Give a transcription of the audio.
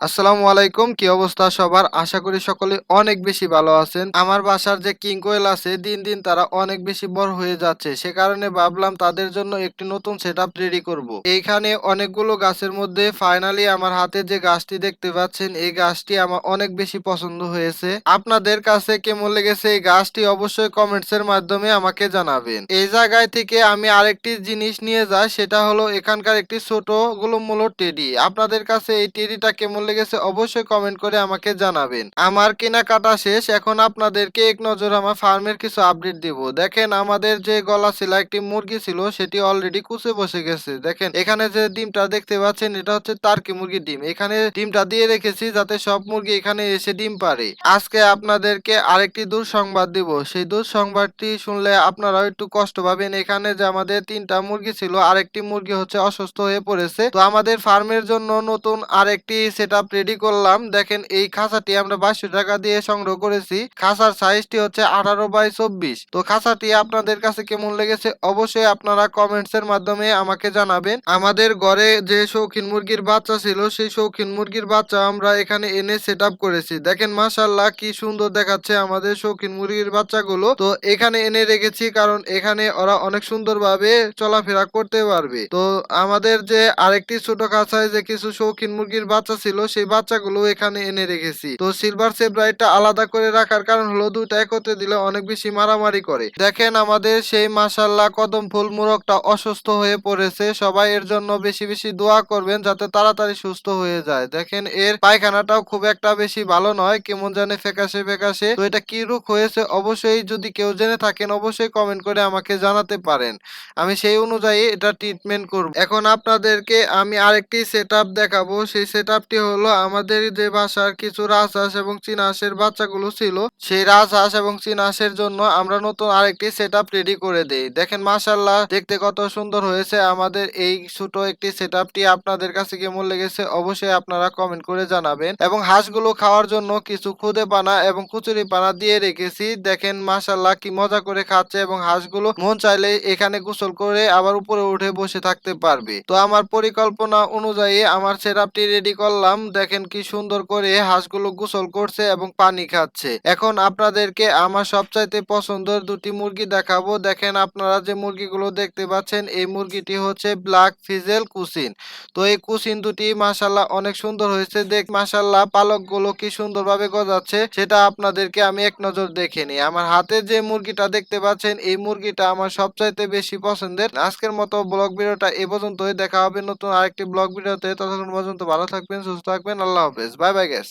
আসসালামু আলাইকুম, কি অবস্থা সবার? আশা করি সকলে অনেক বেশি ভালো আছেন। আমার বাসার যে কিং কোয়েল আছে, দিন দিন তারা অনেক বেশি বড় হয়ে যাচ্ছে। সে কারণে ভাবলাম তাদের জন্য একটি নতুন সেট রেডি করব। এইখানে অনেকগুলো গাছের মধ্যে ফাইনালি আমার হাতে যে গাছটি দেখতে পাচ্ছেন, এই গাছটি আমার অনেক বেশি পছন্দ হয়েছে। আপনাদের কাছে কেমন লেগেছে এই গাছটি অবশ্যই কমেন্টস এর মাধ্যমে আমাকে জানাবেন। এই জায়গায় থেকে আমি আরেকটি জিনিস নিয়ে যাই, সেটা হলো এখানকার একটি ছোট গোলমূলো টেডি। আপনাদের কাছে এই টেডিটা কেমন লেগেছে, অবশ্যই কমেন্ট করে আমাকে জানাবেন। আমার কেনাকাটা শেষ, এখন আপনাদেরকে এক নজর আমার ফার্মের কিছু আপডেট দিব। দেখেন, আমাদের যে গলা ছিল, একটি মুরগি ছিল, সেটি অলরেডি কুচে বসে গেছে। দেখেন, এখানে যে ডিমটা দেখতে পাচ্ছেন, এটা হচ্ছে তার্কি মুরগির ডিম। এখানে ডিমটা দিয়ে রেখেছি যাতে সব মুরগি এখানে এসে ডিম পারে। আজকে আপনাদেরকে আরেকটি দুঃসংবাদ দিব। সেই দুঃসংবাদটি শুনলে আপনারাও একটু কষ্ট পাবেন। এখানে যে আমাদের তিনটা মুরগি ছিল, আরেকটি মুরগি হচ্ছে অসুস্থ হয়ে পড়েছে। তো আমাদের ফার্মের জন্য নতুন আরেকটি সেট আপ রেডি করলাম, দেখেন এই খাঁচাটি আমরা বাইশশো টাকা দিয়ে সংগ্রহ করেছি। খাঁচার সাইজটি হচ্ছে আঠারো বাই চব্বিশ। তো খাঁচাটি আপনাদের কাছে কেমন লেগেছে অবশ্যই আপনারা কমেন্টস এর মাধ্যমে আমাকে জানাবেন। আমাদের ঘরে যে শৌখিন মুরগির বাচ্চা ছিল, সেই শৌখিন মুরগির বাচ্চা আমরা এখানে এনে সেট করেছি। দেখেন মাশাল্লাহ কি সুন্দর দেখাচ্ছে আমাদের শৌখিন মুরগির বাচ্চাগুলো। তো এখানে এনে রেখেছি কারণ এখানে ওরা অনেক সুন্দরভাবে চলাফেরা করতে পারবে। তো আমাদের যে আরেকটি ছোট খাঁচায় যে কিছু শৌখিন মুরগির বাচ্চা ছিল সেই বাচ্চাগুলো এখানে এনে রেখেছি। তো সিলভার সেব্রাইটটা আলাদা করে রাখার কারণ হলো দুইটা একত্রে দিলে অনেক বেশি মারামারি করে। দেখেন আমাদের সেই মাসাল্লাহ কদম ফুল মুরগটা অসুস্থ হয়ে পড়েছে। সবাই এর জন্য বেশি বেশি দোয়া করবেন যাতে তাড়াতাড়ি সুস্থ হয়ে যায়। দেখেন এর পায়খানাটাও খুব একটা বেশি ভালো নয়, কেমন জানে ফেকাশে ফেকাশে তো এটা কি রোগ হয়েছে অবশ্যই যদি কেউ জেনে থাকেন অবশ্যই কমেন্ট করে আমাকে জানাতে পারেন। আমি সেই অনুযায়ী এটা ট্রিটমেন্ট করব। এখন আপনাদেরকে আমি আরেকটি সেট দেখাবো। সেই সেট আপটি হলো আমাদের যে বাসার কিছু রাজহাঁস এবং চীনা হাঁসের বাচ্চাগুলো ছিল, সেই রাজহাঁস এবং চীনাহাঁসের জন্য আমরা নতুন আরেকটি সেট রেডি করে দেই। দেখেন মাশাল্লাহ দেখতে কত সুন্দর হয়েছে। আমাদের এই ছোট একটি সেট আপনাদের কাছে কেমন লেগেছে অবশ্যই আপনারা কমেন্ট করে জানাবেন। এবং হাঁসগুলো খাওয়ার জন্য কিছু খুদে পানা এবং কুচুরি পানা দিয়ে রেখেছি। দেখেন মাশাল্লাহ কি মজা করে খাচ্ছে এবং হাঁসগুলো মন চাইলে এখানে গোসল করে আবার উপরে উঠে বসে থাকতে পারবে। তো আমার পরিকল্পনা অনুযায়ী আমার সেট রেডি করলাম। দেখেন কি সুন্দর করে হাঁসগুলো গোসল করছে এবং পানি খাচ্ছে। এখন আপনাদেরকে আমার সবচাইতে পছন্দের দুটি মুরগি দেখাবো। দেখেন আপনারা যে মুরগিগুলো দেখতে পাচ্ছেন, এই মুরগিটি হচ্ছে ব্ল্যাক ফিজেল কুসিন। তো এই কুসিন দুটি মাসাল্লাহ অনেক সুন্দর হয়েছে। দেখ মাসাল্লাহ পালকগুলো কি সুন্দরভাবে গজাচ্ছে, সেটা আপনাদেরকে আমি এক নজর দেখে নিই। আমার হাতে যে মুরগিটা দেখতে পাচ্ছেন, এই মুরগিটা আমার সবচাইতে বেশি পছন্দের। আজকের মতো ব্লগ ভিডিওটা এ পর্যন্তই। দেখা হবে নতুন আরেকটি ব্লগ ভিডিওতে। ততক্ষণ পর্যন্ত ভালো থাকবেন, সুস্থ থাকবেন আল্লাহ হাফেজ। Bye bye gas